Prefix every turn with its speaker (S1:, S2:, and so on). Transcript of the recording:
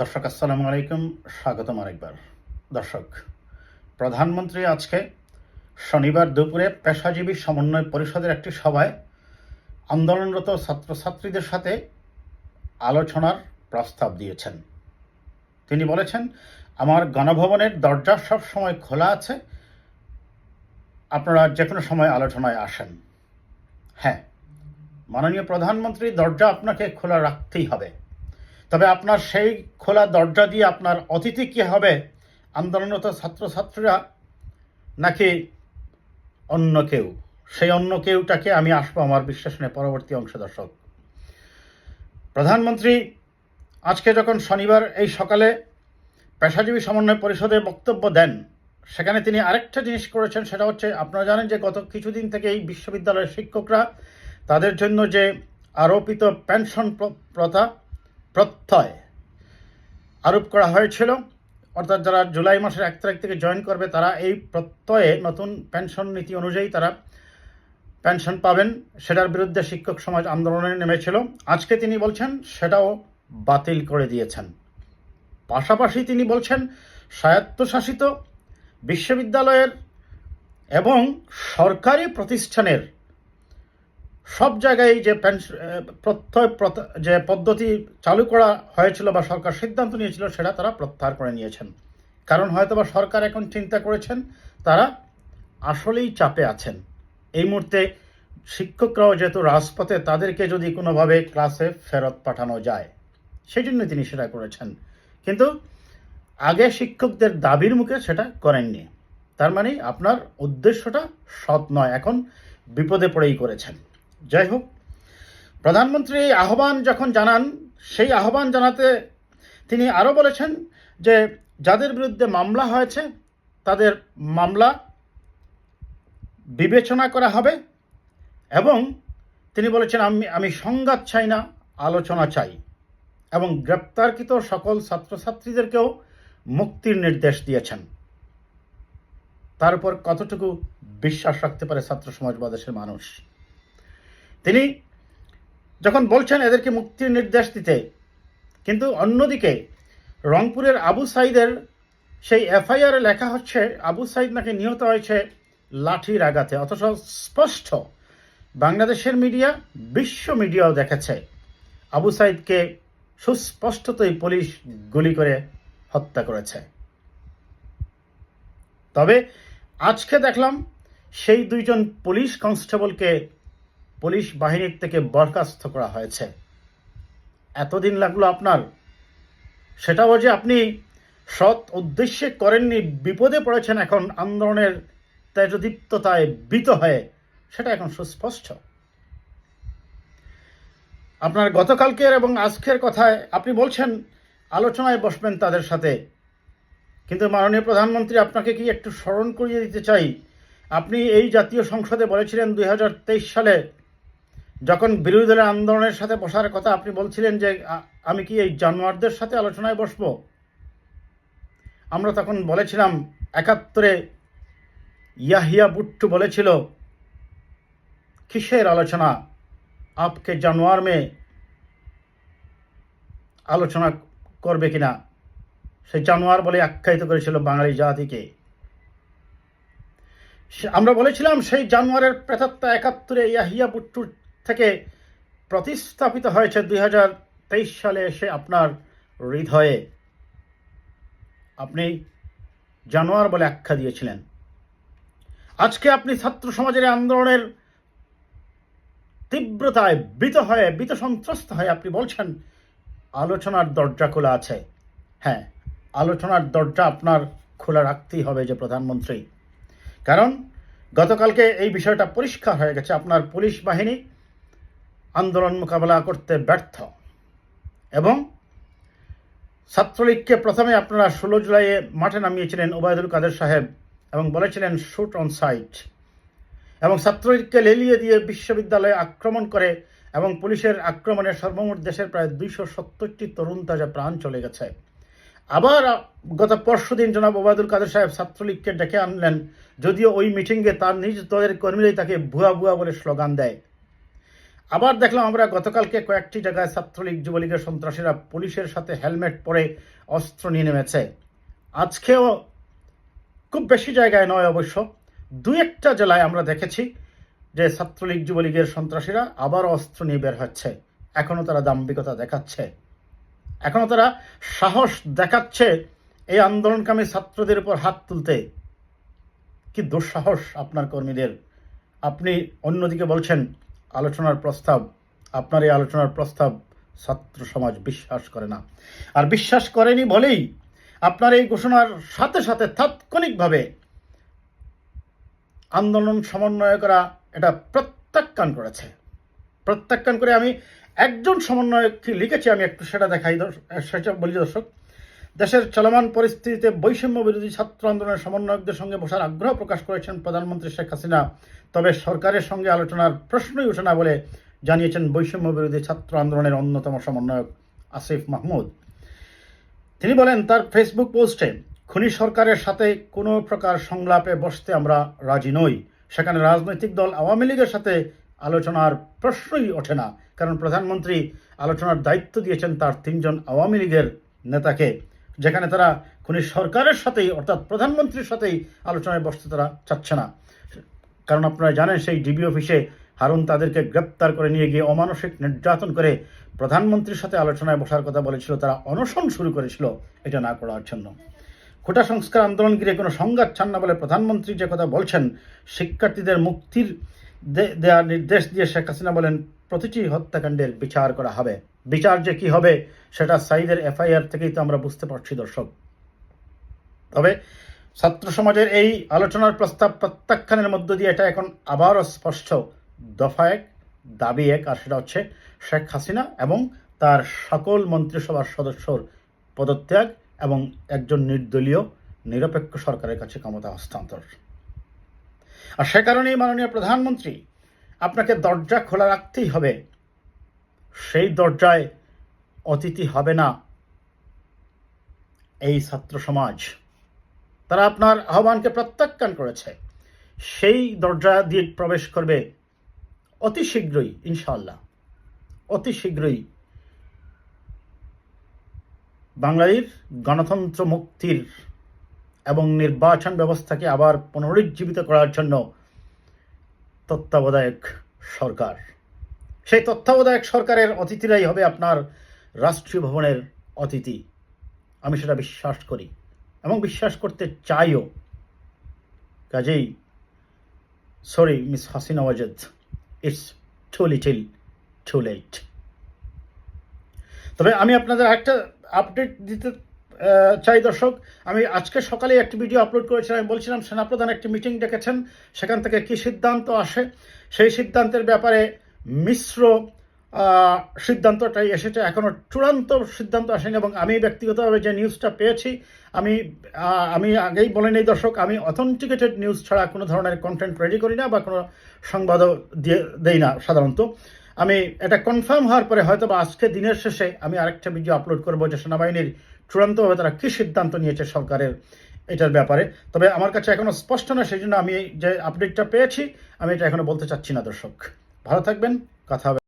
S1: দর্শক, আসসালামু আলাইকুম, স্বাগতম আরেকবার। দর্শক, প্রধানমন্ত্রী আজকে শনিবার দুপুরে পেশাজীবী সমন্বয় পরিষদের একটি সভায় আন্দোলনরত ছাত্রছাত্রীদের সাথে আলোচনার প্রস্তাব দিয়েছেন। তিনি বলেছেন, আমার গণভবনের দরজা সব সময় খোলা আছে। আপনারা যে কোনো সময় আলোচনায় আসেন। হ্যাঁ মাননীয় প্রধানমন্ত্রী, দরজা আপনাকে খোলা রাখতেই হবে। তবে আপনার সেই খোলা দরজা দিয়ে আপনার অতিথি কী হবে? আন্দোলনরত ছাত্রছাত্রীরা নাকি অন্য কেউ? সেই অন্য কেউটাকে আমি আসব আমার বিশ্লেষণে পরবর্তী অংশ দর্শক। প্রধানমন্ত্রী, আজকে যখন শনিবার এই সকালে পেশাজীবী সমন্বয় পরিষদে বক্তব্য দেন, সেখানে তিনি আরেকটা জিনিস করেছেন, সেটা হচ্ছে আপনারা জানেন যে গত কিছুদিন থেকে এই বিশ্ববিদ্যালয়ের শিক্ষকরা তাদের জন্য যে আরোপিত পেনশন প্র- প্রথা প্রত্যয় আরোপ করা হয়েছিল। অর্থাৎ যারা জুলাই মাসের এক তারিখ থেকে জয়েন করবে, তারা এই প্রত্যয়ে নতুন পেনশন নীতি অনুযায়ী তারা পেনশন পাবেন। সেটার বিরুদ্ধে শিক্ষক সমাজ আন্দোলনে নেমেছিল। আজকে তিনি বলছেন, সেটাও বাতিল করে দিয়েছেন। পাশাপাশি তিনি বলছেন, স্বায়ত্তশাসিত বিশ্ববিদ্যালয়ের এবং সরকারি প্রতিষ্ঠানের সব জায়গায় যে প্রত্যয় যে পদ্ধতি চালু করা হয়েছিল বা সরকার সিদ্ধান্ত নিয়েছিল, সেটা তারা প্রত্যাহার করে নিয়েছেন। কারণ হয়তোবা সরকার এখন চিন্তা করেছেন, তারা আসলেই চাপে আছেন। এই মুহূর্তে শিক্ষকরাও যেহেতু রাজপথে, তাদেরকে যদি কোনোভাবে ক্লাসে ফেরত পাঠানো যায় সেই জন্য তিনি সেটা করেছেন। কিন্তু আগে শিক্ষকদের দাবির মুখে সেটা করেননি। তার মানে আপনার উদ্দেশ্যটা সৎ নয়, এখন বিপদে পড়েই করেছেন। যাই হোক প্রধানমন্ত্রী এই আহ্বান যখন জানান, সেই আহ্বান জানাতে তিনি আরও বলেছেন যে, যাদের বিরুদ্ধে মামলা হয়েছে, তাদের মামলা বিবেচনা করা হবে এবং তিনি বলেছেন, আমি আমি সংঘাত চাই না, আলোচনা চাই। এবং গ্রেপ্তারকৃত সকল ছাত্রছাত্রীদেরকেও মুক্তির নির্দেশ দিয়েছেন। তার উপর কতটুকু বিশ্বাস রাখতে পারে ছাত্র সমাজ বা দেশের মানুষ? তিনি যখন বলছেন এদেরকে মুক্তির নির্দেশ দিতে, কিন্তু অন্যদিকে রংপুরের আবু সাইদের সেই এফআইআরে লেখা হচ্ছে, আবু সাইদ নাকি নিহত হয়েছে লাঠির আঘাতে, অথচ স্পষ্ট বাংলাদেশের মিডিয়া, বিশ্ব মিডিয়াও দেখেছে। আবু সাইদকে সুস্পষ্টতই পুলিশ গুলি করে হত্যা করেছে। তবে আজকে দেখলাম সেই দুইজন পুলিশ কনস্টেবলকে পুলিশ বাহিনীর থেকে বরখাস্ত করা হয়েছে। এতদিন লাগল আপনার। সেটাও যে আপনি সৎ উদ্দেশ্যে করেননি, বিপদে পড়েছেন এখন আন্দোলনের তেজদীপ্ততায় বিত হয়ে, সেটা এখন সুস্পষ্ট। আপনার গতকালকের এবং আজকের কথায় আপনি বলছেন, আলোচনায় বসবেন তাদের সাথে। কিন্তু মাননীয় প্রধানমন্ত্রী, আপনাকে কি একটু স্মরণ করিয়ে দিতে চাই? আপনি এই জাতীয় সংসদে বলেছিলেন দুই হাজার তেইশ সালে যখন বিরোধী দলের আন্দোলনের সাথে বসার কথা আপনি বলছিলেন যে আমি কি এই জানোয়ারদের সাথে আলোচনায় বসব? আমরা তখন বলেছিলাম, একাত্তরে ইয়াহিয়া বুট্টু বলেছিল, কিসের আলোচনা? আপকে জানোয়ার মে আলোচনা করবে কিনা? সেই জানোয়ার বলে আখ্যায়িত করেছিল বাঙালি জাতিকে। আমরা বলেছিলাম, সেই জানোয়ারের প্রেতাত্মা একাত্তরে ইয়াহিয়া বুট্টুর থেকে প্রতিস্থাপিত হয়েছে দুই হাজার তেইশ সালে এসে আপনার হৃদয়ে। আপনি জানোয়ার বলে আখ্যা দিয়েছিলেন। আজকে আপনি ছাত্র সমাজের আন্দোলনের তীব্রতায় বিত হয়ে, বিত সন্ত্রস্ত হয়ে আপনি বলছেন, আলোচনার দরজা খোলা আছে। হ্যাঁ আলোচনার দরজা আপনার খোলা রাখতেই হবে যে প্রধানমন্ত্রী। কারণ গতকালকে এই বিষয়টা পরিষ্কার হয়ে গেছে। আপনার পুলিশ বাহিনী আন্দোলন মোকাবেলা করতে ব্যর্থ। এবং ছাত্রলীগকে প্রথমে আপনারা ষোলো জুলাইয়ে মাঠে নামিয়েছিলেন ওবায়দুল কাদের সাহেব এবং বলেছিলেন, শুট অন সাইট। এবং ছাত্রলীগকে লেলিয়ে দিয়ে বিশ্ববিদ্যালয়ে আক্রমণ করে এবং পুলিশের আক্রমণে সর্বমোট দেশের প্রায় দুইশো সত্তরটি তরুণ তাজা প্রাণ চলে গেছে। আবার গত পরশু দিন জনাব ওবায়দুল কাদের সাহেব ছাত্রলীগকে ডেকে আনলেন, যদিও ওই মিটিংয়ে তার নিজ দলের কর্মীরাই তাকে ভুয়া ভুয়া বলে স্লোগান দেয়। আবার দেখলাম আমরা গতকালকে কয়েকটি জায়গায় ছাত্রলীগ, যুবলীগের সন্ত্রাসীরা পুলিশের সাথে হেলমেট পরে অস্ত্র নিয়ে নেমেছে। আজকেও খুব বেশি জায়গায় নয় অবশ্য। দু একটা জেলায় আমরা দেখেছি যে ছাত্রলীগ, যুবলীগের সন্ত্রাসীরা আবার অস্ত্র নিয়ে বের হচ্ছে। এখনও তারা দাম্ভিকতা দেখাচ্ছে। এখনও তারা সাহস দেখাচ্ছে এই আন্দোলনকামী ছাত্রদের উপর হাত তুলতে। কি দুঃসাহস আপনার কর্মীদের। আপনি অন্যদিকে বলছেন আলোচনার প্রস্তাব, আপনার এই আলোচনার প্রস্তাব ছাত্র সমাজ বিশ্বাস করে না। আর বিশ্বাস করেনি বলেই আপনার এই ঘোষণার সাথে সাথে তাৎক্ষণিকভাবে আন্দোলন সমন্বয়করা এটা প্রত্যাখ্যান করেছে। প্রত্যাখ্যান করে আমি একজন সমন্বয়ক লিখেছি, আমি একটু সেটা দেখাই, সেটা বলি দর্শক। দেশের চলমান পরিস্থিতিতে বৈষম্য বিরোধী ছাত্র আন্দোলনের সমন্বয়কদের সঙ্গে বসার আগ্রহ প্রকাশ করেছেন প্রধানমন্ত্রী শেখ হাসিনা। তবে সরকারের সঙ্গে আলোচনার প্রশ্নই ওঠে না বলে জানিয়েছেন বৈষম্য বিরোধী ছাত্র আন্দোলনের অন্যতম সমন্বয়ক আসিফ মাহমুদ। তিনি বলেন, তার ফেসবুক পোস্টে, খুনি সরকারের সাথে কোনো প্রকার সংলাপে বসতে আমরা রাজি নই। সেখানে রাজনৈতিক দল আওয়ামী লীগের সাথে আলোচনার প্রশ্নই ওঠে না। কারণ প্রধানমন্ত্রী আলোচনার দায়িত্ব দিয়েছেন তার তিনজন আওয়ামী লীগের নেতাকে। যেখানে তারা খুনি সরকারের সাথেই, অর্থাৎ প্রধানমন্ত্রীর সাথেই আলোচনায় বসতে তারা চাচ্ছে না। কারণ আপনারা জানেন, সেই ডিবি অফিসে হারুন তাদেরকে গ্রেপ্তার করে নিয়ে গিয়ে অমানসিক নির্যাতন করে প্রধানমন্ত্রীর সাথে আলোচনায় বসার কথা বলেছিল, তারা অনশন শুরু করেছিল, এটা না করার জন্য। কোটা সংস্কার আন্দোলন ঘিরে কোনো সংঘাত চান না বলে প্রধানমন্ত্রী যে কথা বলছেন, শিক্ষার্থীদের মুক্তির দেওয়ার নির্দেশ দিয়ে শেখ হাসিনা বলেন প্রতিটি হত্যাকাণ্ডের বিচার করা হবে। বিচার যে কি হবে, সেটা সাইদের এফআইআর থেকেই তো আমরা বুঝতে পারছি, দর্শক। তবে ছাত্র সমাজের এই আলোচনার প্রস্তাব প্রত্যাখ্যানের মধ্য দিয়ে এটা এখন আবারও স্পষ্ট। দফা এক, দাবি এক, আর সেটা হচ্ছে শেখ হাসিনা এবং তার সকল মন্ত্রিসভার সদস্যর পদত্যাগ এবং একজন নির্দলীয়, নিরপেক্ষ সরকারের কাছে ক্ষমতা হস্তান্তর। আর সে কারণেই মাননীয় প্রধানমন্ত্রী আপনাকে দরজা খোলা রাখতেই হবে। সেই দরজায় অতিথি হবে না এই ছাত্র সমাজ। তারা আপনার আহ্বানকে প্রত্যাখ্যান করেছে। সেই দরজা দিয়ে প্রবেশ করবে অতি শীঘ্রই, ইনশাআল্লাহ। অতি শীঘ্রই বাঙালির গণতন্ত্র মুক্তির এবং নির্বাচন ব্যবস্থাকে আবার পুনরুজ্জীবিত করার জন্য তত্ত্বাবধায়ক সরকার। সেই তত্ত্বাবধায়ক সরকারের অতিথিরাই হবে আপনার রাষ্ট্রীয় ভবনের অতিথি। আমি সেটা বিশ্বাস করি এবং বিশ্বাস করতে চাইও। কাজেই sorry miss Hasina Wazed it's too little too late তবে আমি আপনাদের একটা আপডেট দিতে চাই দর্শক, আমি আজকে সকালে একটি ভিডিও আপলোড করেছিলাম, আমি বলছিলাম, সেনাপ্রধান একটি মিটিং ডেকেছেন, সেখান থেকে কি সিদ্ধান্ত আসে? সেই সিদ্ধান্তের ব্যাপারে মিশ্র সিদ্ধান্তটাই এসেছে। এখনও চূড়ান্ত সিদ্ধান্ত আসেনি এবং আমি ব্যক্তিগতভাবে যে নিউজটা পেয়েছি, আমি আমি আগেই বলে নেই দর্শক, আমি অথেন্টিকেটেড নিউজ ছাড়া কোনো ধরনের কন্টেন্ট রেডি করি না বা কোনো সংবাদও দিয়ে, দেই না সাধারণত। আমি এটা কনফার্ম হওয়ার পরে হয়তো বা আজকে দিনের শেষে আমি আরেকটা ভিডিও আপলোড করব যে সেনাবাহিনীর চূড়ান্তভাবে তারা কী সিদ্ধান্ত নিয়েছে সরকারের এটার ব্যাপারে। তবে আমার কাছে এখনও স্পষ্ট না সেই জন্য আমি যে আপডেটটা পেয়েছি, আমি এটা এখনও বলতে চাচ্ছি না, দর্শক। ভালো থাকবেন, কথা হবে।